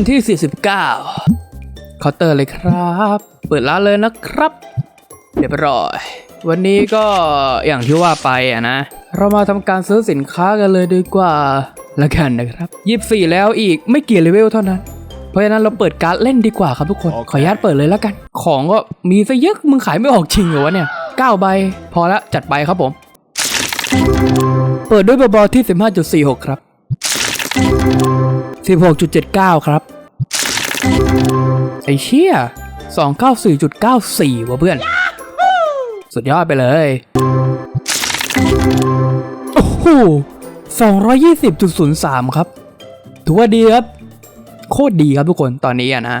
วันที่ 49เคาน์เตอร์เลยครับ เปิดร้านเลยนะครับ เรียบร้อย วันนี้ก็อย่างที่ว่าไปอะนะ เรามาทำการซื้อสินค้ากันเลยดีกว่าละกันนะครับยี่สี่แล้วอีกไม่กี่เลเวลเท่านั้น เพราะฉะนั้นเราเปิดการ์ดเล่นดีกว่าครับทุกคนโอเคขออนุญาตเปิดเลยแล้วกัน ของก็มีซะเยอะมึงขายไม่ออกจริงเหรอวะเนี่ย9ใบ พอละจัดไปครับผม เปิดด้วยเบาๆที่ 15.46 ครับ 16.79 ครับ ไอ้เชี่ย294.94 ว่ะเพื่อน สุดยอดไปเลย โอ้โห220.03 ครับ ถือว่าดีครับ โคตรดีครับทุกคนตอนนี้อะนะ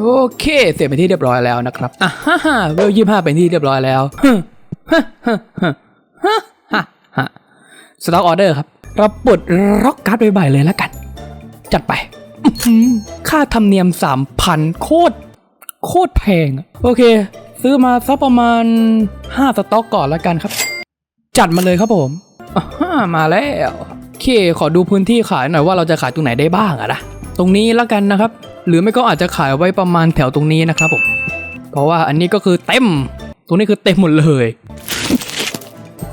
โอเคเสร็จไปนที่เรียบร้อยแล้วนะครับอะฮ่าฮ่าเวลยี่ห้าเป็นที่เรียบร้อยแล้วฮึ่มฮ่าฮ่าฮ่าฮ่าฮ่าฮ่าสต็อกออเดอร์ครับ เราปลดล็อกการ์ดใบๆเลยแล้วกัน จัดไป ค่าธรรมเนียม 3,000 โคตร โคตรแพง โอเค ซื้อมาสักประมาณ 5 สต็อกก่อนแล้วกันครับ จัดมาเลยครับผมอ่ามาแล้วโอเค ขอดูพื้นที่ขายหน่อยว่าเราจะขายตรงไหนได้บ้างอะนะ ตรงนี้แล้วกันนะครับ หรือไม่ก็อาจจะขายไว้ประมาณแถวตรงนี้นะครับผม เพราะว่าอันนี้ก็คือเต็ม ตรงนี้คือเต็มหมดเลย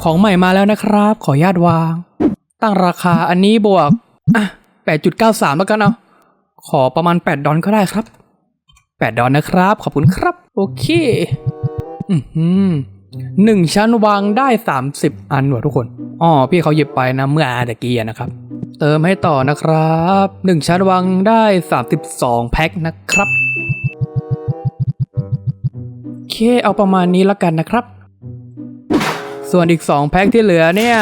ของใหม่มาแล้วนะครับ ขออนุญาตวาง ตั้งราคาอันนี้บวก อะ8.93แล้วกันเอาขอประมาณ8ดอลก็ได้ครับ8ดอลนะครับ ขอบคุณครับ โอเค อือหือหนึ่งชั้นวางได้30อันว่ะทุกคนอ๋อพี่เขาหยิบไปนะเมื่ออาตะกี้นะครับ เติมให้ต่อนะครับหนึ่งชั้นวางได้32แพ็คนะครับโอเคเอาประมาณนี้แล้วกันนะครับ ส่วนอีก2แพ็คที่เหลือเนี่ย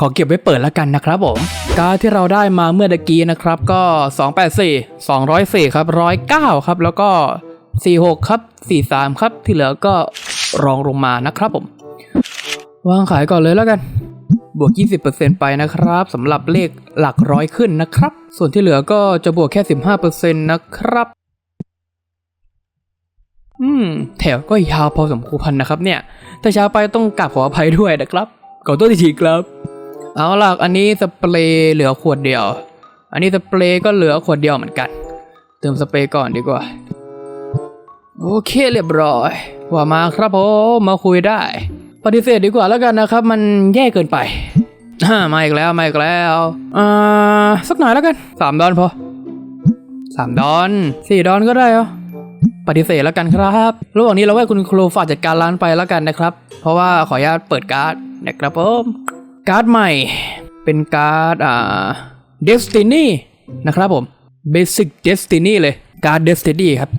ขอเก็บไว้เปิดแล้วกันนะครับผม การที่เราได้มาเมื่อตะกี้นะครับก็ 284 204ครับ109 ครับแล้วก็ 46 ครับ 43 ครับ ที่เหลือก็รองลงมานะครับผม วางขายก่อนเลยแล้วกัน บวก 20%ไปนะครับสำหรับเลขหลักร้อยขึ้นนะครับ ส่วนที่เหลือก็จะบวกแค่ 15%นะครับ อืม แถวก็ยาวพอสมควรนะครับเนี่ย ถ้าช้าไปต้องกราบขออภัยด้วยนะครับ ขอโทษทีครับ เอาล่ะอันนี้สเปรย์เหลือขวดเดียว อันนี้สเปรย์ก็เหลือขวดเดียวเหมือนกัน เติมสเปรย์ก่อนดีกว่า โอเคเรียบร้อย ว่ามาครับผมมาคุยได้ ปฏิเสธดีกว่าแล้วกันนะครับ มันแย่เกินไปฮ่ามาอีกแล้วมาอีกแล้วอ่าสักหน่อยแล้วกันสามดอนพอสามดอนสี่ดอนก็ได้เหรอปฏิเสธแล้วกันครับระหว่างนี้เราให้คุณครูฝากจัดการร้านไปแล้วกันนะครับ เพราะว่าขออนุญาตเปิดการ์ดนะครับผม การ์ดใหม่ เป็นการ์ดอ่า Destiny นะครับผม Basic Destiny เลยการ์ด Destiny ครับ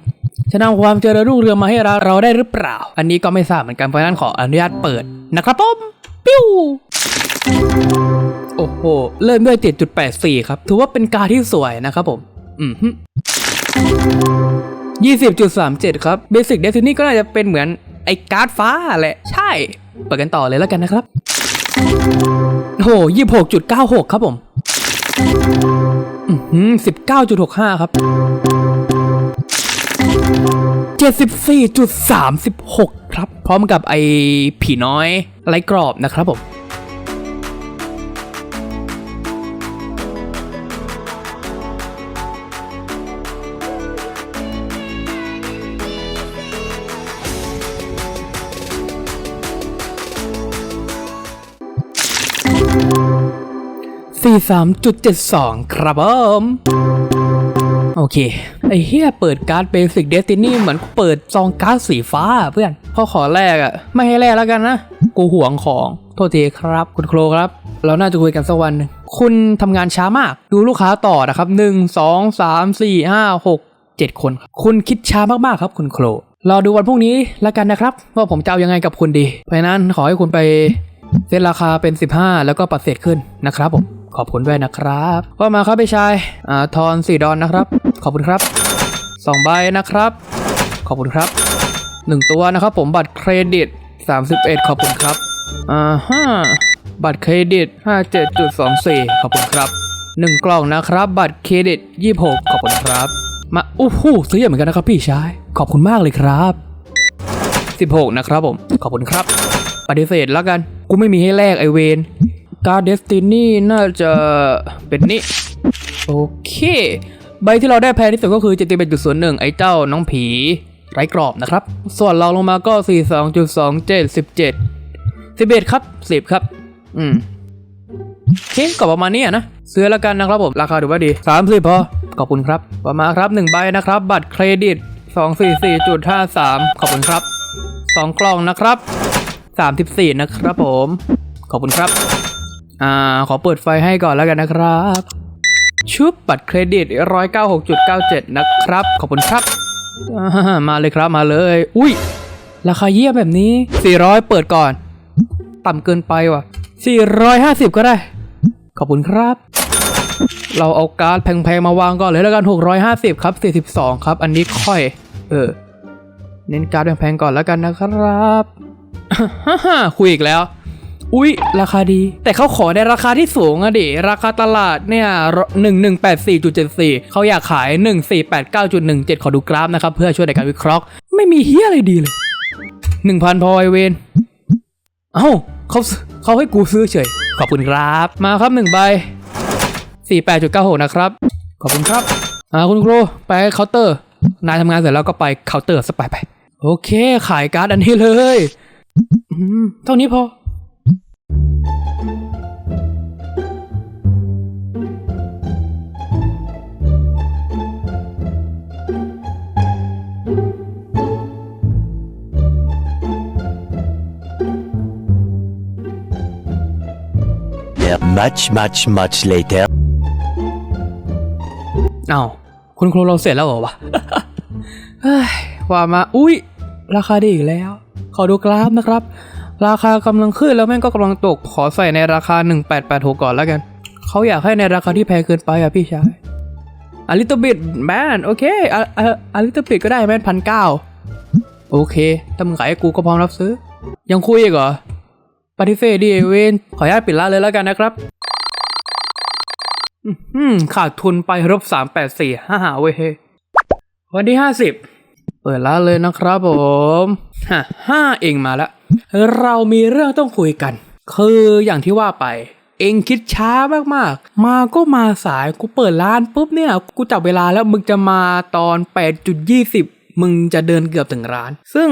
จะนำความเจริญรุ่งเรืองมาให้เราเราได้หรือเปล่า อันนี้ก็ไม่ทราบเหมือนกันเพราะนั้นขออนุญาตเปิดนะครับผมปิ้วโอ้โห เริ่มด้วย 7.84 ครับ ถือว่าเป็นการที่สวยนะครับผม อืมฮึ20.37ครับ Basic Destiny ก็น่าจะเป็นเหมือนไอ้การ์ดฟ้าแหละ ใช่ เปิดกันต่อเลยแล้วกันนะครับ โหยี่หกจุดเก้าหกครับผมสิบเก้าจุดหกห้าครับเจ็ดสิบสี่จุดสามสิบหกครับ พร้อมกับไอผีน้อยไรกรอบนะครับผม 43.72 ครับผมโอเค ไอ้เฮียเปิดการ์ดเบสิกเดสตินีเหมือนเปิดซองการ์ดสีฟ้าเพื่อนพอขอแรกอะไม่ให้แรกแล้วกันนะ กูห่วงของ โทษทีครับ คุณโครครับ เราน่าจะคุยกันสักวันนึงคุณทำงานช้ามาก ดูลูกค้าต่อนะครับหนึ่งสองสามสี่ห้าหกเจ็ดคน คุณคิดช้ามากๆครับ คุณโครรอดูวันพรุ่งนี้แล้วกันนะครับ ว่าผมจะเอายังไงกับคุณดี เพราะนั้นขอให้คุณไปเซตราคาเป็น 15 แล้วก็ปัดเศษขึ้นนะครับผม ขอบคุณด้วยนะครับว่ามาครับพี่ชายอ่าทอนสี่ดอนนะครับ ขอบคุณครับสองใบนะครับ ขอบคุณครับหนึ่งตัวนะครับ ผมบัตรเครดิต 31 ขอบคุณครับอ่าฮะบัตรเครดิต 57.24 ขอบคุณครับหนึ่งกล่องนะครับ บัตรเครดิต 26 ขอบคุณครับ มาอู้หูซื้อเยอะเหมือนกันนะครับพี่ชายขอบคุณมากเลยครับ 16 นะครับผม ขอบคุณครับ ปฏิเสธแล้วกัน กูไม่มีให้แลกไอเวน การ์ดเดสตินีน่าจะเป็นนี่ โอเค ใบที่เราได้แพงที่สุดก็คือ71.01ไอ้เจ้าน้องผี ไร้กรอบนะครับ ส่วนเราลงมาก็42.27 17 11ครับ10ครับ อืมเคก็ประมาณนี้อะนะ ซื้อแล้วกันนะครับผม ราคาถือว่าดี30พอ ขอบคุณครับ ประมาณครับ1ใบนะครับ บัตรเครดิต244.53ขอบคุณครับ2กล่องนะครับ34นะครับผม ขอบคุณครับ อ่า ขอเปิดไฟให้ก่อนแล้วกันนะครับ ชุบบัตรเครดิต 196.97 นะครับ ขอบคุณครับ มาเลยครับมาเลย อุ้ย ราคาเยี่ยมแบบนี้ 400 เปิดก่อน ต่ำเกินไปว่ะ 450 ก็ได้ ขอบคุณครับ เราเอาการ์ดแพงๆมาวางก่อนเลยแล้วกัน 650 ครับ 42 ครับ อันนี้ค่อย เออ เน้นการ์ดแพงๆก่อนแล้วกันนะครับ คุยอีกแล้ว อุ๊ย ราคาดี แต่เขาขอในราคาที่สูงอะดิ ราคาตลาดเนี่ยหนึ่งหนึ่งแปดสี่จุดเจ็ดสี่เขาอยากขายหนึ่งสี่แปดเก้าจุดหนึ่งเจ็ดขอดูกราฟนะครับ เพื่อช่วยในการวิเคราะห์ ไม่มีเฮียอะไรดีเลยหนึ่งพันพอไอเวนเอ้าเขาเขาให้กูซื้อเฉย ขอบคุณครับ มาครับหนึ่งใบสี่แปดจุดเก้าหกนะครับ ขอบคุณครับ อ่าคุณครูไปเคาน์เตอร์ นายทำงานเสร็จแล้วก็ไปเคาน์เตอร์สไปไป โอเค ขายการ์ดอันนี้เลยเท่านี้พอ Much, much, much later. เอ้าคุณครูเราเสร็จแล้วเหรอวะเฮ้ยว่ามาอุ้ยราคาดีอีกแล้ว ขอดูกราฟนะครับ ราคากำลังขึ้นแล้วแม่งก็กำลังตกขอใส่ในราคา 1886 ก่อนแล้วกันเขาอยากให้ในราคาที่แพงเกินไปอะพี่ชายอลิตบิดแมนโอเคอะอลิตบิดก็ได้แมนพันเก้าโอเคถ้ามึงขายให้กูก็พร้อมรับซื้อ ยังคุยอีกเหรอ ปฏิเสธดิเวนขออนุญาตปิดร้านเลยแล้วกันนะครับอืมขาดทุนไปรบสามแปดสี่ห้าเว้ยเฮ้ยวันที่ห้าสิบเปิดร้านเลยนะครับผมฮ่าห้าเองมาล้วเรามีเรื่องต้องคุยกัน คืออย่างที่ว่าไป เองคิดช้ามากๆ มาก็มาสายกูเปิดร้านปุ๊บเนี่ย กูจับเวลาแล้วมึงจะมาตอน 8.20 มึงจะเดินเกือบถึงร้าน ซึ่ง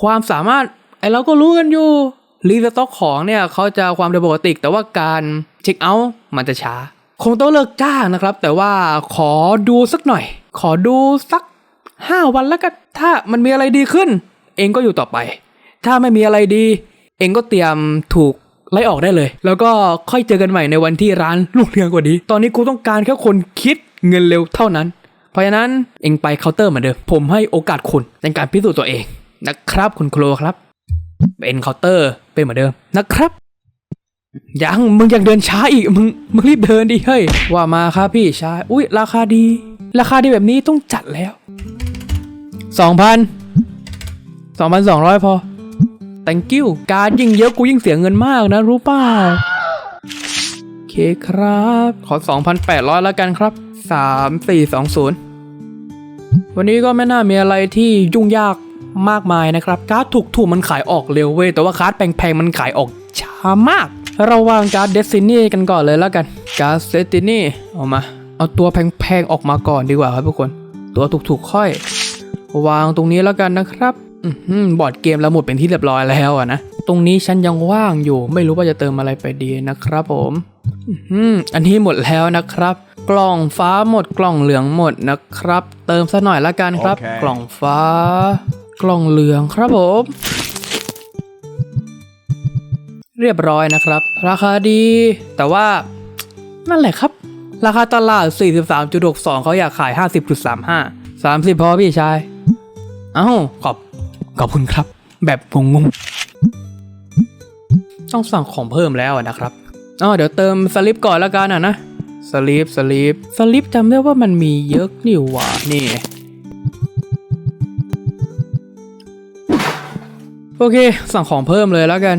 ความสามารถไอเราก็รู้กันอยู่ รีสต็อกของเนี่ยเขาจะความเร็วปกติ แต่ว่าการเช็คเอาท์มันจะช้า คงต้องเลิกจ้างนะครับ แต่ว่าขอดูสักหน่อย ขอดูสัก 5 วันแล้วกันถ้ามันมีอะไรดีขึ้น เองก็อยู่ต่อไป ถ้าไม่มีอะไรดี เองก็เตรียมถูกไล่ออกได้เลย แล้วก็ค่อยเจอกันใหม่ในวันที่ร้านรุ่งเรืองกว่านี้ ตอนนี้กูต้องการแค่คนคิดเงินเร็วเท่านั้น เพราะฉะนั้นเองไปเคาน์เตอร์เหมือนเดิมผมให้โอกาสคุณในการพิสูจน์ตัวเองนะครับคุณโครครับ เป็นเคาน์เตอร์เป็นเหมือนเดิมนะครับ ยังมึงยังเดินช้าอีกมึงมึงรีบเดินดิเฮ้ยว่ามาครับพี่ชายอุ้ยราคาดี ราคาดีแบบนี้ต้องจัดแล้วสองพันสองพันสองร้อยพอ thank you การยิ่งเยอะกูยิ่งเสียเงินมากนะรู้เปล่าโอเคครับ ขอ 2,800 แล้วกันครับ 3420 วันนี้ก็ไม่น่ามีอะไรที่ยุ่งยาก มากมายนะครับการ์ดถูกๆมันขายออกเร็วเว้ยแต่ว่าการ์ดแพงๆมันขายออกช้ามาก เราวางการ์ดเดซินี่กันก่อนเลยแล้วกันการ์ดเดซินี่เอามา เอาตัวแพงๆออกมาก่อนดีกว่าครับทุกคน ตัวถูกๆค่อย วางตรงนี้แล้วกันนะครับอือหือบอร์ดเกมเราหมดเป็นที่เรียบร้อยแล้วอะนะตรงนี้ฉันยังว่างอยู่ ไม่รู้ว่าจะเติมอะไรไปดีนะครับผมอือหืออันนี้หมดแล้วนะครับ กล่องฟ้าหมดกล่องเหลืองหมดนะครับ เติมซะหน่อยละกันครับโอเคกล่องฟ้า กล่องเหลืองครับผม เรียบร้อยนะครับ ราคาดี แต่ว่านั่นแหละครับ ราคาตลาด 43.62 เขาอยากขาย 50.35 30 พอพี่ชาย เอ้า ขอบ ขอบคุณครับ แบบงงๆ ต้องสั่งของเพิ่มแล้วนะครับอ๋อเดี๋ยวเติมสลิปก่อนล้วกันอะนะสลิปสลิปสลิปจำได้ว่ามันมีเยอะนี่หว่านี่ โอเค สั่งของเพิ่มเลยแล้วกัน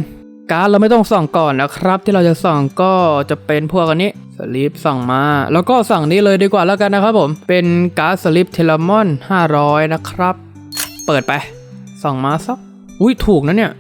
การ์ดเราไม่ต้องสั่งก่อนนะครับ ที่เราจะสั่งก็จะเป็นพวกอันนี้สลิปสั่งมา แล้วก็สั่งนี้เลยดีกว่าแล้วกันนะครับผมเป็นการ์ดสลิปเทเลมอน 500 นะครับ เปิดไป สั่งมาสักอุ้ยถูกนะเนี่ย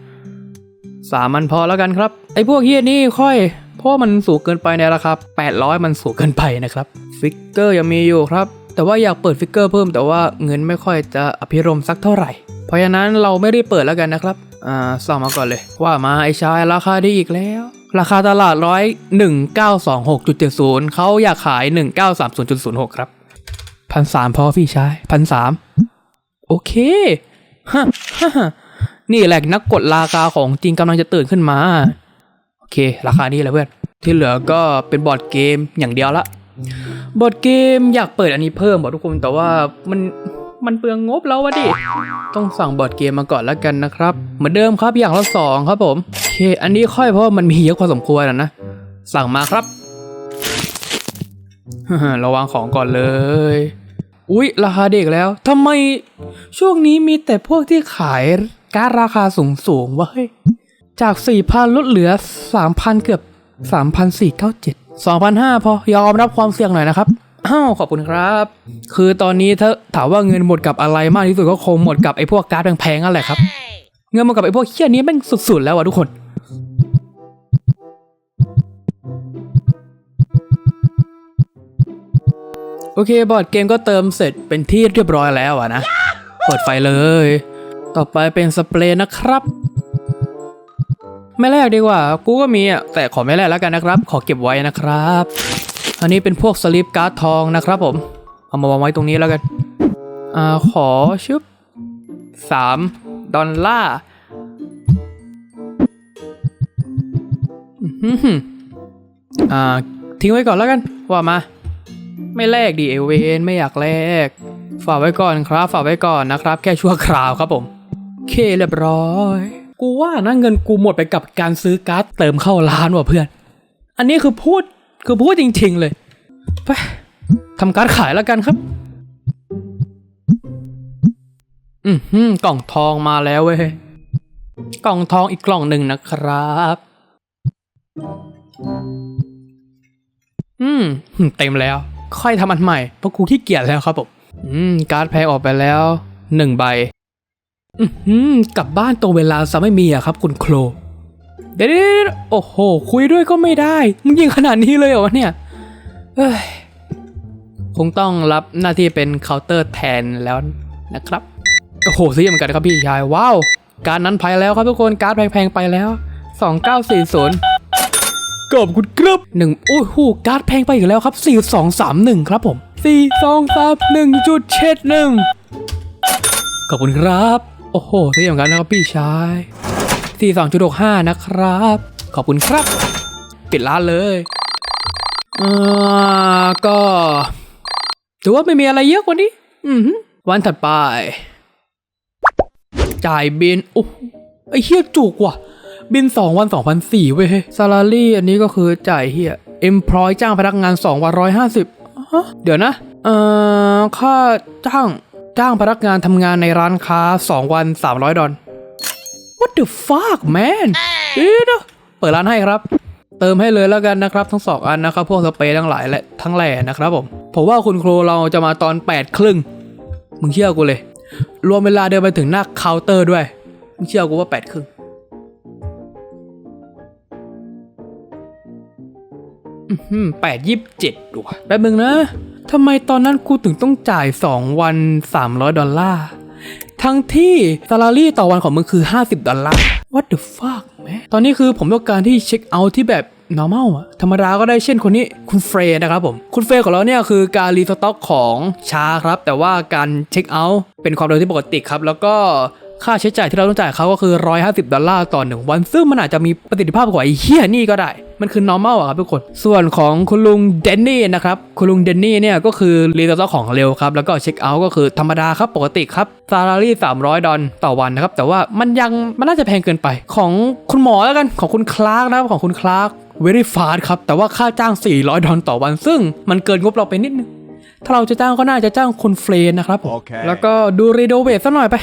สามันพอแล้วกันครับ ไอ้พวกเฮียนี่ค่อย เพราะมันสูงเกินไปในราคา800 มันสูงเกินไปนะครับฟิกเกอร์ยังมีอยู่ครับ แต่ว่าอยากเปิดฟิกเกอร์เพิ่มแต่ว่าเงินไม่ค่อยจะอภิรมสักเท่าไหร่ เพราะฉะนั้นเราไม่ได้เปิดแล้วกันนะครับ อ่าส่องมาก่อนเลย ว่ามาไอชายราคาดีอีกแล้ว ราคาตลาดร้อยหนึ่งเก้าสองหกจุดเจ็ดศูนย์เขาอยากขายหนึ่งเก้าสามศูนย์จุดศูนย์หกครับพันสามพอพี่ชายพันสามโอเคฮะฮะฮะนี่แหละนักกดราคาของจริงกำลังจะตื่นขึ้นมา โอเค ราคานี้แหละเพื่อน ที่เหลือก็เป็นบอร์ดเกมอย่างเดียวละบอร์ดเกมอยากเปิดอันนี้เพิ่มบอกทุกคนแต่ว่ามัน มันเปลืองงบแล้ววะดิ ต้องสั่งบอร์ดเกมมาก่อนแล้วกันนะครับ เหมือนเดิมครับอย่างละสองครับผมโอเค อันนี้ค่อยเพราะว่ามันมีเยอะพอสมควรอะนะ สั่งมาครับระวังของก่อนเลย อุ๊ย ราคาเด็กแล้วทำไมช่วงนี้มีแต่พวกที่ขายการราคาสูงสูงๆวะเฮ้ยจาก 4,000 ลดเหลือ 3,000 เกือบ 3,497 2,500 พอ ยอมรับความเสี่ยงหน่อยนะครับ อ้าวขอบคุณครับ คือตอนนี้ถ้าถามว่าเงินหมดกับอะไรมากที่สุดก็คงหมดกับไอ้พวกการ์ดแพงๆนั่นแหละครับ เงินหมดกับไอ้พวกเคี้ยนี้แม่งสุดๆแล้วอะทุกคน โอเคบอร์ดเกมก็เติมเสร็จเป็นที่เรียบร้อยแล้วอะนะเปิดไฟเลย ต่อไปเป็นสเปรย์นะครับไม่แลกดีกว่า กูก็มีอะแต่ขอไม่แลกแล้วกันนะครับ ขอเก็บไว้นะครับ อันนี้เป็นพวกสลิปการ์ดทองนะครับผม เอามาวางไว้ตรงนี้แล้วกัน อ่า ขอชึบสามดอลลาร์อ่า ทิ้งไว้ก่อนแล้วกัน ว่ามา ไม่แลกดีเอเวนไม่อยากแลก ฝากไว้ก่อนครับ ฝากไว้ก่อนนะครับ แค่ชั่วคราวครับผมเคเรียบร้อย กูว่านะเงินกูหมดไปกับการซื้อการ์ดเติมเข้าร้านว่ะเพื่อน อันนี้คือพูด คือพูดจริงๆเลย ไปทำการขายแล้วกันครับ อือหืกล่องทองมาแล้วเว้ย กล่องทองอีกกล่องหนึ่งนะครับ อืม เต็มแล้ว ค่อยทำอันใหม่ เพราะกูขี้เกียจแล้วครับผม อืม การ์ดแพงออกไปแล้วหนึ่งใบ อือหือกลับบ้านตรงเวลาซะไม่มีอะครับ คุณโคร เดี๋ยวๆๆโอ้โห คุยด้วยก็ไม่ได้ มึงยิงขนาดนี้เลยเหรอวะเนี่ยเอ้ยคงต้องรับหน้าที่เป็นเคาน์เตอร์แทนแล้วนะครับ โอ้โหซื้อเหมือนกันครับพี่ชาย ว้าว การดนั้นไปแล้วครับทุกคน การ์ดแพงๆไปแล้ว 2940กบคุณครับหนึ่งโอ้โห การ์ดแพงไปอีกแล้วครับ 4231 ครับผม 4231จุดเช็ดหนึ่งขอบคุณครับ โอ้โหซื้อเหมือนกันนะครับพี่ชาย 42.65 นะครับ ขอบคุณครับ ปิดร้านเลยเอ่อก็ถือว่าไม่มีอะไรเยอะกว่านี้ อือหือวันถัดไป จ่ายบินโอ้ไอเฮียจุกว่ะ บิน 2 วัน 2,004เว้ยซาลารี่อันนี้ก็คือจ่ายเฮียเอ็มพลอยจ้างพนักงาน 2 วัน 150ฮะเดี๋ยวนะ เอ่อ ค่าจ้างจ้างพนักงานทำงานในร้านค้า 2 วัน 300 ดอล What the fuck man เอ๊ะนะเปิดร้านให้ครับ เติมให้เลยแล้วกันนะครับ ทั้งสองอันนะครับ พวกสเปรย์ทั้งหลายและทั้งแหล่นะครับผม ผมว่าคุณครูเราจะมาตอน8ปดครึ่ง มึงเชื่อกูเลย รวมเวลาเดินไปถึงหน้าเคาน์เตอร์ด้วย มึงเชื่อกูว่า8ปดครึ่งแปดยี่สิบเจ็ดดว่ะแป๊บนึงนะทำไมตอนนั้นกูถึงต้องจ่าย 2 วัน 300 ดอลลาร์ ทั้งที่ซาลารี่ต่อวันของมึงคือ 50 ดอลลาร์ What the fuck แม่ตอนนี้คือผมต้องการที่เช็คเอาท์ที่แบบ normal อะธรรมดาก็ได้เช่นคนนี้คุณเฟรย์นะครับผม คุณเฟรย์ของเราเนี่ยคือการรีสต็อกของช้าครับ แต่ว่าการเช็คเอาท์เป็นความเร็วที่ปกติครับ แล้วก็ ค่าใช้จ่ายที่เราต้องจ่ายเขาก็คือ 150 ดอลลาร์ต่อหนึ่งวัน ซึ่งมันอาจจะมีประสิทธิภาพกว่าไอ้เหี้ยนี่ก็ได้ มันคือ normal อะครับทุกคน ส่วนของคุณลุงเดนนี่นะครับ คุณลุงเดนนี่เนี่ยก็คือรีสต็อกของเร็วครับ แล้วก็เช็คเอาท์ก็คือธรรมดาครับปกติครับซาลารี่300 ดอลต่อวันนะครับ แต่ว่ามันยังมันน่าจะแพงเกินไปของคุณหมอแล้วกันของคุณคลาร์กนะครับของคุณคลาร์ก very fast ครับแต่ว่าค่าจ้าง 400 ดอลต่อวัน ซึ่งมันเกินงบเราไปนิดนึง ถ้าเราจะจ้างก็น่าจะจ้างคนเฟรนนะครับผมโอเคแล้วก็ดูรีโนเวทซะหน่อยไป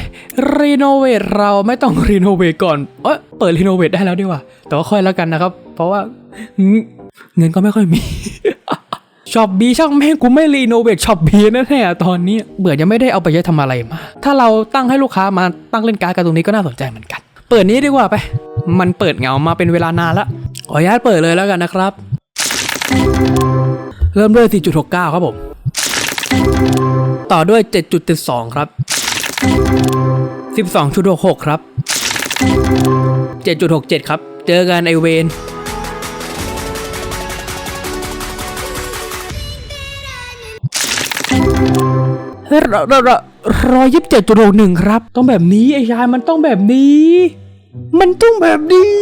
รีโนเวทเราไม่ต้องรีโนเวทก่อน เอยเปิดรีโนเวทได้แล้วดีกว่า แต่ว่าค่อยแล้วกันนะครับ เพราะว่าเงินเงินก็ไม่ค่อยมีช็อปบีช่างแม่งกูไม่รีโนเวทช็อปบีแน่ๆตอนนี้เบื่อยังไม่ได้เอาไปใช้ทำอะไรมากถ้าเราตั้งให้ลูกค้ามาตั้งเล่นการ์ดกันตรงนี้ก็น่าสนใจเหมือนกัน เปิดนี้ดีกว่าไป มันเปิดเหงามาเป็นเวลานานละขออนุญาตเปิดเลยแล้วกันนะครับ เริ่มด้วย4.69 ครับผม ต่อด้วย 7.72 ครับ 12.66 ครับ 7.67 ครับ เจอกันไอเวนเฮ้ยรรร้อยยี่สิบเจ็ดจุดหกหนึ่งครับ ต้องแบบนี้ไอ้ชายมันต้องแบบนี้ มันต้องแบบนี้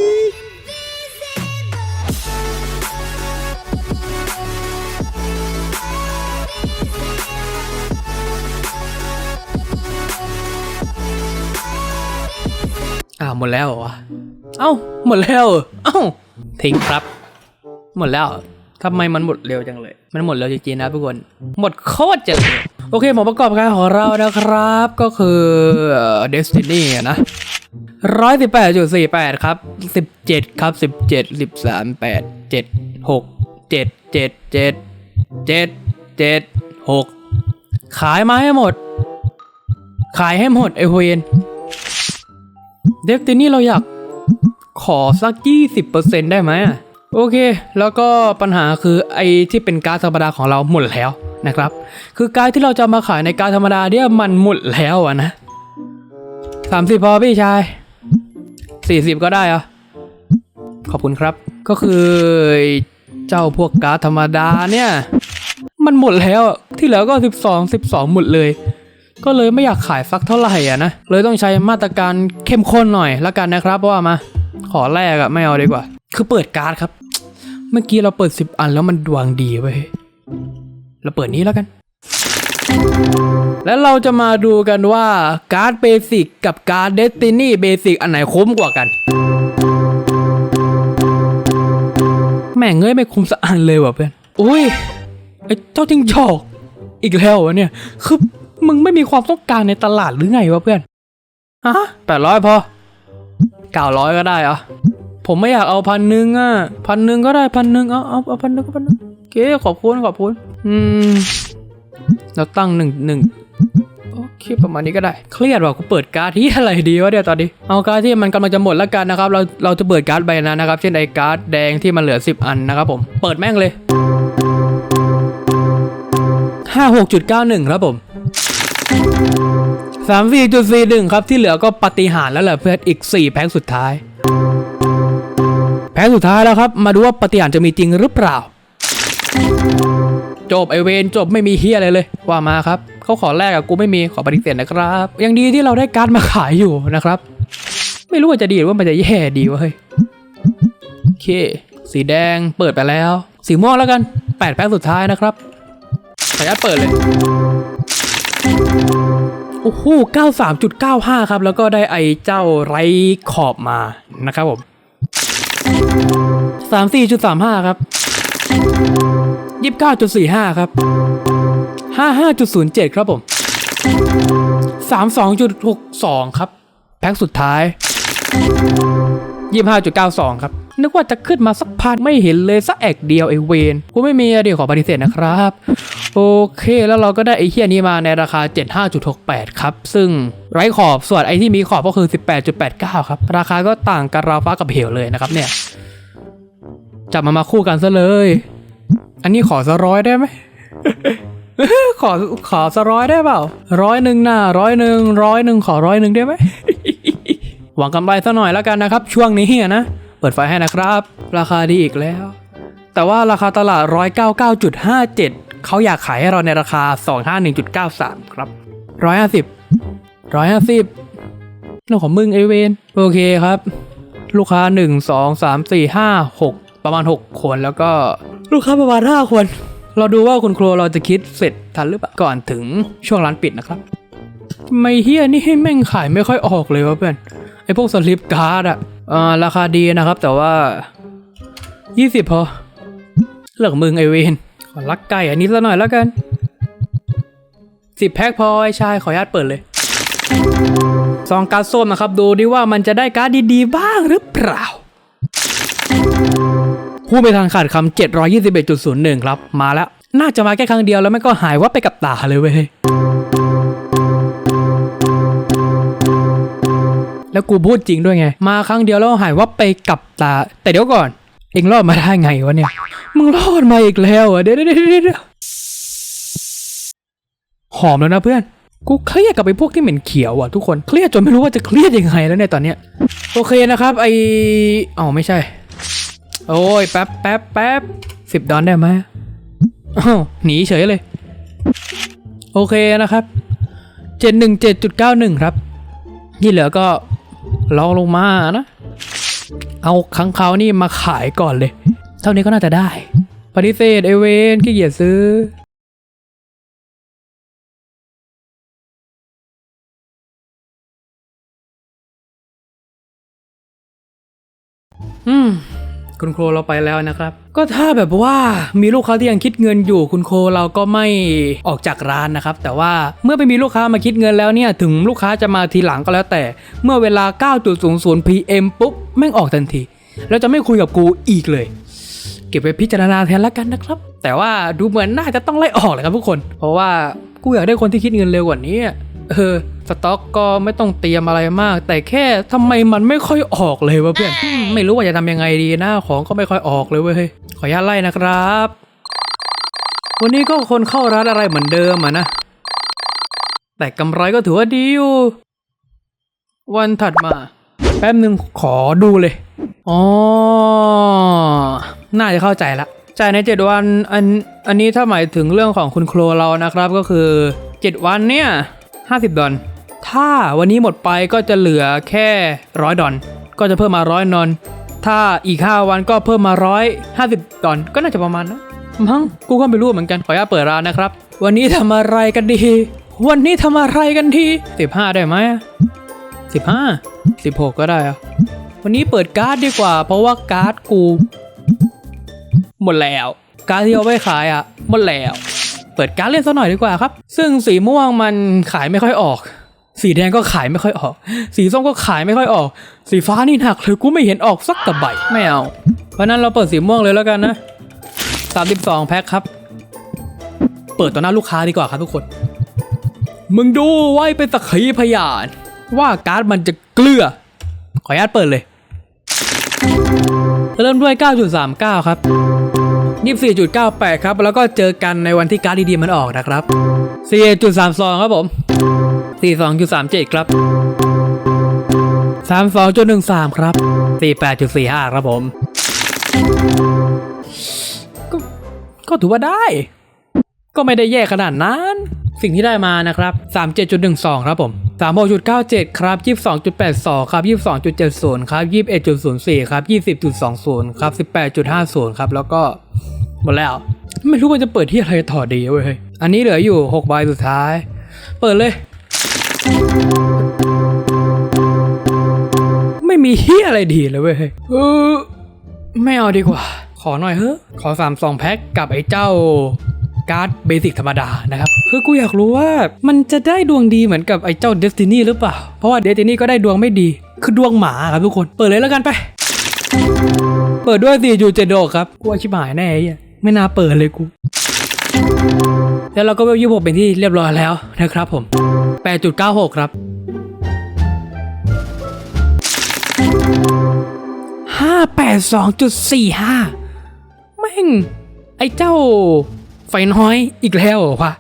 อ้าวหมดแล้วเหรอวะเอ้าหมดแล้วเอ้าทิ้งครับ หมดแล้วทำไมมันหมดเร็วจังเลย มันหมดเร็วจริงๆนะทุกคน หมดโคตรจังโอเคหมวดประกอบการของเรานะครับ ก็คือเอ่อ Destiny นะร้อยสิบแปดจุดสี่แปดครับสิบเจ็ดครับสิบเจ็ดสิบสามแปดเจ็ดหกเจ็ดเจ็ดเจ็ดเจ็ดเจ็ดหกขายมาให้หมด ขายให้หมดไอเวน เดฟตินี่เราอยากขอสัก 20%ได้ไหมโอเค แล้วก็ปัญหาคือไอ้ที่เป็นการธรรมดาของเราหมดแล้วนะครับ คือการที่เราจะมาขายในการธรรมดาเนี่ยมันหมดแล้วอะนะสามสิบพอพี่ชายสี่สิบก็ได้อะขอบคุณครับ ก็คือเจ้าพวกการธรรมดาเนี่ย มันหมดแล้วที่เหลือก็สิบสองสิบสองหมดเลย ก็เลยไม่อยากขายสักเท่าไหร่อะนะ เลยต้องใช้มาตรการเข้มข้นหน่อยละกันนะครับว่ามา ขอแรกอะไม่เอาดีกว่า คือเปิดการ์ดครับ เมื่อกี้เราเปิด 10 อันแล้วมันดวงดีเว้ยเราเปิดนี้แล้วกัน แล้วเราจะมาดูกันว่าการ์ดเบสิกกับการ์ดเดสตินีเบสิกอันไหนคุ้มกว่ากันแม่งเงยไม่คุ้มสักอันเลยว่ะเพื่อนอุ้ยไอ้เจ้าจิงจอก อีกแล้วเหรอเนี่ยคือ มึงไม่มีความต้องการในตลาดหรือไงวะเพื่อนฮะแปดร้อยพอเก้าร้อยก็ได้อะผมไม่อยากเอาพันหนึ่งอะพันหนึ่งก็ได้พันหนึ่งเอาเอาเอาพันหนึ่งก็พันหนึ่งโอเคขอบคุณขอบคุณอืมเราตั้งหนึ่งหนึ่งโอเคประมาณนี้ก็ได้ เครียดว่ะกูเปิดการ์ดที่อะไรดีวะเดี๋ยวตอนนี้ เอาการ์ดที่มันกำลังจะหมดแล้วกันนะครับ เราเราจะเปิดการ์ดใบนั้นนะครับ เช่นไอ้การ์ดแดงที่มันเหลือ 10 อันนะครับผม เปิดแม่งเลย 56.91 ครับผม 34.41 ครับที่เหลือก็ปฏิหารแล้วแหละเพื่อนอีก 4 แพ็คสุดท้าย แพ็คสุดท้ายแล้วครับ มาดูว่าปฏิหารจะมีจริงหรือเปล่า จบไอเวนจบไม่มีเฮียอะไรเลย ว่ามาครับเขาขอแลกกับกูไม่มีขอปฏิเสธนะครับ ยังดีที่เราได้การ์ดมาขายอยู่นะครับ ไม่รู้ว่าจะดีหรือว่ามันจะแย่ดีวะเฮ้ยโอเค สีแดงเปิดไปแล้ว สีม่วงแล้วกันแปดแพ็คสุดท้ายนะครับขออนุญาตเปิดเลย โอ้โห93.95 ครับ แล้วก็ได้ไอเจ้าไรขอบมานะครับผม 34.35 ครับ 29.45 ครับ 55.07 ครับผม 32.62 ครับ แพ็คสุดท้าย 25.92 ครับ นึกว่าจะขึ้นมาสักพันไม่เห็นเลยสักแอกเดียวไอเวนกูไม่มีอะเดี๋ยวขอปฏิเสธนะครับ โอเคแล้วเราก็ได้ไอเฮียนี้มาในราคา 75.68 ครับ ซึ่งไร้ขอบส่วนไอที่มีขอบก็คือ 18.89 ครับ ราคาก็ต่างกันราวฟ้ากับเหวเลยนะครับเนี่ยจับมามาคู่กันซะเลย อันนี้ขอสร้อยได้ไหมขอขอสร้อยได้เปล่าร้อยหนึ่งหน้าร้อยหนึ่งร้อยหนึ่งขอร้อยหนึ่งได้ไหมหวังกำไรซะหน่อยแล้วกันนะครับ ช่วงนี้นะ เปิดไฟให้นะครับ ราคาดีอีกแล้ว แต่ว่าราคาตลาด 199.57 เขาอยากขายให้เราในราคา 251.93 ครับ 150 150เรื่องของมึงไอเวนโอเคครับ ลูกค้า 1 2 3 4 5 6 ประมาณ 6 คนแล้วก็ลูกค้าประมาณ 5 คน เราดูว่าคุณครูเราจะคิดเสร็จทันหรือเปล่าก่อนถึงช่วงร้านปิดนะครับไม่เฮียนี่ให้แม่งขายไม่ค่อยออกเลยวะเพื่อนไอพวกสลิปการ์ดอะ อ่าราคาดีนะครับ แต่ว่า 20 พอเลือกมึงไอเวนขอลักไก่อันนี้ซะหน่อยแล้วกันสิบแพ็คพอไอชายขออนุญาตเปิดเลยซองการ์ดส้มนะครับ ดูดิว่ามันจะได้การ์ดดีๆ บ้างหรือเปล่าผู้ไปทางขาดคำ721.01 ครับ มาแล้ว น่าจะมาแค่ครั้งเดียวแล้วมันก็หายวับไปกับตาเลยเว้ย แล้วกูพูดจริงด้วยไง มาครั้งเดียวแล้วหายวับไปกับตา แต่เดี๋ยวก่อน เองรอดมาได้ไงวะเนี่ย มึงรอดมาอีกแล้วอะเดี๋ยวเดี๋ยวเดี๋ยวหอมแล้วนะเพื่อน กูเครียดกับไอ้พวกที่เหม็นเขียวอะทุกคน เครียดจนไม่รู้ว่าจะเครียดยังไงแล้วเนี่ยตอนเนี้ย โอเคนะครับไออ๋อไม่ใช่ โอ้ยแป๊บแป๊บแป๊บสิบดอลได้ไหมอ้าวหนีเฉยเลย โอเคนะครับเจ็ดหนึ่งเจ็ดจุดเก้าหนึ่งครับ ที่เหลือก็ ลองลงมานะ เอาขังเขานี่มาขายก่อนเลย เท่านี้ก็น่าจะได้ ปฏิเสธไอเวนขี้เกียจซื้ออืม คุณโครเราไปแล้วนะครับ ก็ถ้าแบบว่ามีลูกค้าที่ยังคิดเงินอยู่คุณโครเราก็ไม่ออกจากร้านนะครับ แต่ว่าเมื่อไปมีลูกค้ามาคิดเงินแล้วเนี่ยถึงลูกค้าจะมาทีหลังก็แล้วแต่ เมื่อเวลา 9.00 PM ปุ๊บแม่งออกทันที แล้วจะไม่คุยกับกูอีกเลย เก็บไปพิจารณาแทนละกันนะครับ แต่ว่าดูเหมือนน่าจะต้องไล่ออกเลยครับทุกคน เพราะว่ากูอยากได้คนที่คิดเงินเร็วกว่านี้เออ ต็อกก็ไม่ต้องเตรียมอะไรมาก แต่แค่ทำไมมันไม่ค่อยออกเลยวะเพื่อนอืมไม่รู้ว่าจะทำยังไงดีนะของก็ไม่ค่อยออกเลยเว้ยขออนุญาตไล่นะครับ วันนี้ก็คนเข้าร้านอะไรเหมือนเดิมอะนะแต่กำไรก็ถือว่าดีอยู่วันถัดมา แป๊บหนึ่งขอดูเลยอ๋อน่าจะเข้าใจละจ่ายใน 7 วันอันอันนี้ถ้าหมายถึงเรื่องของคุณโครเรานะครับก็คือ 7 วันเนี่ย 50 ดอล ถ้าวันนี้หมดไปก็จะเหลือแค่ร้อยดอลก็จะเพิ่มมาร้อยนอน ถ้าอีก 5 วันก็เพิ่มมาร้อยห้าสิบดอลก็น่าจะประมาณนะมั้งกูก็ไม่รู้เหมือนกันขออนุญาตเปิดร้านนะครับ วันนี้ทำอะไรกันดี วันนี้ทำอะไรกันที15ได้ไหม15 16ก็ได้อะวันนี้เปิดการ์ดดีกว่า เพราะว่าการ์ดกู หมดแล้ว การ์ดที่เอาไว้ขายอะหมดแล้ว เปิดการ์ดเล่นสักหน่อยดีกว่าครับ ซึ่งสีม่วงมันขายไม่ค่อยออก สีแดงก็ขายไม่ค่อยออก สีส้มก็ขายไม่ค่อยออก สีฟ้านี่หนักเลยกูไม่เห็นออกสักกระใบไม่เอา เพราะนั้นเราเปิดสีม่วงเลยแล้วกันนะ32แพ็คครับ เปิดต่อหน้าลูกค้าดีกว่าครับทุกคน มึงดูไว้เป็นสักขีพยาน ว่าการ์ดมันจะเกลือ ขออนุญาตเปิดเลย เริ่มด้วย 9.39 ครับ 24.98 ครับ แล้วก็เจอกันในวันที่การ์ดดีๆมันออกนะครับ41.32 ครับผม 42.37 ครับ 32.13 ครับ 48.45 ครับผม ก็ก็ถือว่าได้ ก็ไม่ได้แย่ขนาดนั้น สิ่งที่ได้มานะครับ 37.12 ครับผม36.97 ครับ 22.82 ครับ 22.70 ครับ 21.04 ครับ 20.20 ครับ 18.50 ครับ แล้วก็หมดแล้ว ไม่รู้ว่าจะเปิดที่อะไรต่อดีเว้ย อันนี้เหลืออยู่ 6 ใบสุดท้าย เปิดเลย ไม่มีเฮียอะไรดีเลยเว้ย เออ ไม่เอาดีกว่า ขอหน่อยเฮ้อขอสามสองแพ็คกับไอ้เจ้า การ์ดเบสิกธรรมดานะครับคือกูอยากรู้ว่ามันจะได้ดวงดีเหมือนกับไอ้เจ้าเดสตินีหรือเปล่า เพราะว่าเดสตินีก็ได้ดวงไม่ดี คือดวงหมาครับทุกคนเปิดเลยแล้วกันไป เปิดด้วย4 7โดครับกูว่าชิบหายแน่ไอ้ไม่น่าเปิดเลยกูแล้วเราก็เวลยี่หกเป็นที่เรียบร้อยแล้วนะครับผม 8.96 ครับห้าแปดสองจุดสี่ห้าแม่ง ไอ้เจ้า ไฟน้อยอีกแล้ววะ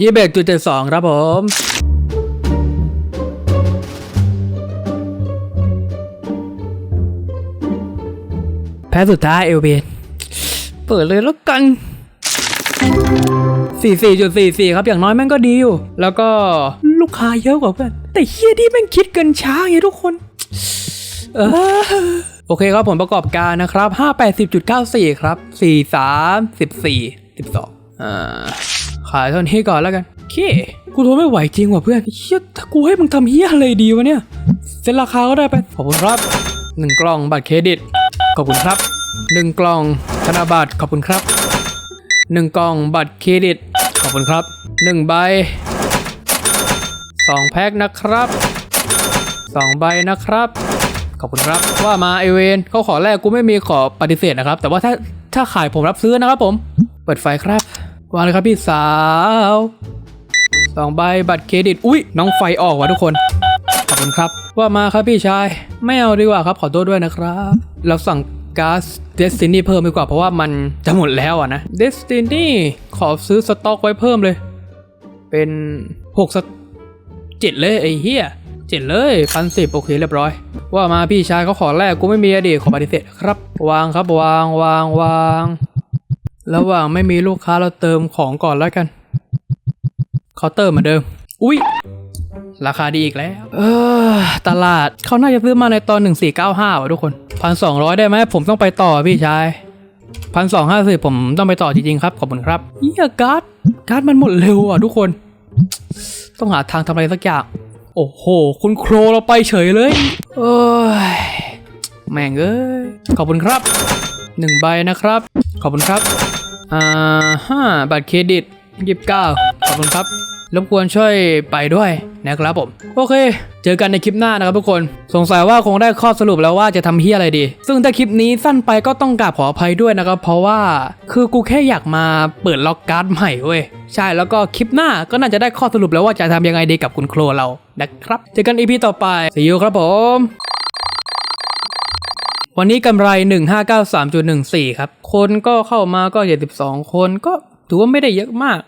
ยี่สิบเอ็ดจุดเจ็ดสองครับผมแพ้สุดท้ายเอลเบนเปิดเลยแล้วกัน สี่สี่จุดสี่สี่ครับอย่างน้อยแม่งก็ดีอยู่ แล้วก็ลูกค้าเยอะกว่าเพื่อน แต่เฮียที่แม่งคิดเกินช้าไงทุกคน เออโอเคครับผลประกอบการนะครับห้าแปดสิบจุดเก้าสี่ครับสี่สามสิบสี่สิบสองอ่าขายเท่านี้ก่อนแล้วกันโอเคกูทนไม่ไหวจริงว่ะเพื่อนเฮียถ้ากูให้มึงทำเฮียอะไรดีวะเนี่ยเซ็นราคาก็ได้ไป ขอบคุณครับหนึ่งกล่องบัตรเครดิต ขอบคุณครับหนึ่งกล่องธนบัตรขอบคุณครับ หนึ่งกล่องบัตรเครดิต ขอบคุณครับหนึ่งใบสองแพ็คนะครับสองใบนะครับ ขอบคุณครับ ว่ามาไอเวนเขาขอแรกกูไม่มีขอปฏิเสธนะครับ แต่ว่าถ้าถ้าขายผมรับซื้อนะครับผม เปิดไฟครับวางเลยครับพี่สาวสองใบบัตรเครดิต อุ้ยน้องไฟออกว่ะทุกคน ขอบคุณครับ ว่ามาครับพี่ชาย ไม่เอาดีกว่าครับขอโทษด้วยนะครับ เราสั่ง ก๊าซเดสตินีเพิ่มดีกว่าเพราะว่ามันจะหมดแล้วอะนะเดสตินีขอซื้อสต็อกไว้เพิ่มเลย เป็น6สเจ็ดเลยไอ้เฮียเจ็ดเลยพันสิบโอเคเรียบร้อย ว่ามาพี่ชายเขาขอแลกกูไม่มีอดีตขอปฏิเสธครับ วางครับวางวางวางระหว่างไม่มีลูกค้าเราเติมของก่อนแล้วกันเคาน์เตอร์เหมือนเดิม อุ้ย ราคาดีอีกแล้ว เออ ตลาดเขาน่าจะซื้อมาในตอน 1495 ว่ะทุกคนพันสองร้อยได้ไหมผมต้องไปต่อพี่ชายพันสองห้าสิบผมต้องไปต่อจริงๆครับ ขอบคุณครับเฮียการ์ดการ์ดมันหมดเร็วอะทุกคน ต้องหาทางทำอะไรสักอย่าง โอ้โห คุณโครเราไปเฉยเลยโอ้ยแม่งเอ้ยขอบคุณครับหนึ่งใบนะครับ ขอบคุณครับอ่าห้าบัตรเครดิตยี่สิบเก้าขอบคุณครับ รบกวนช่วยไปด้วยนะครับผม โอเค เจอกันในคลิปหน้านะครับทุกคน สงสัยว่าคงได้ข้อสรุปแล้วว่าจะทำเฮียอะไรดี ซึ่งถ้าคลิปนี้สั้นไปก็ต้องกราบขออภัยด้วยนะครับ เพราะว่าคือกูแค่อยากมาเปิดล็อกการ์ดใหม่เว้ย ใช่แล้วก็คลิปหน้าก็น่าจะได้ข้อสรุปแล้วว่าจะทำยังไงดีกับคุณโครเรานะครับ เจอกันอีพีต่อไป see you ครับผม วันนี้กำไร 1593.14 ครับ คนก็เข้ามาก็ 72 คนก็ถือว่าไม่ได้เยอะมาก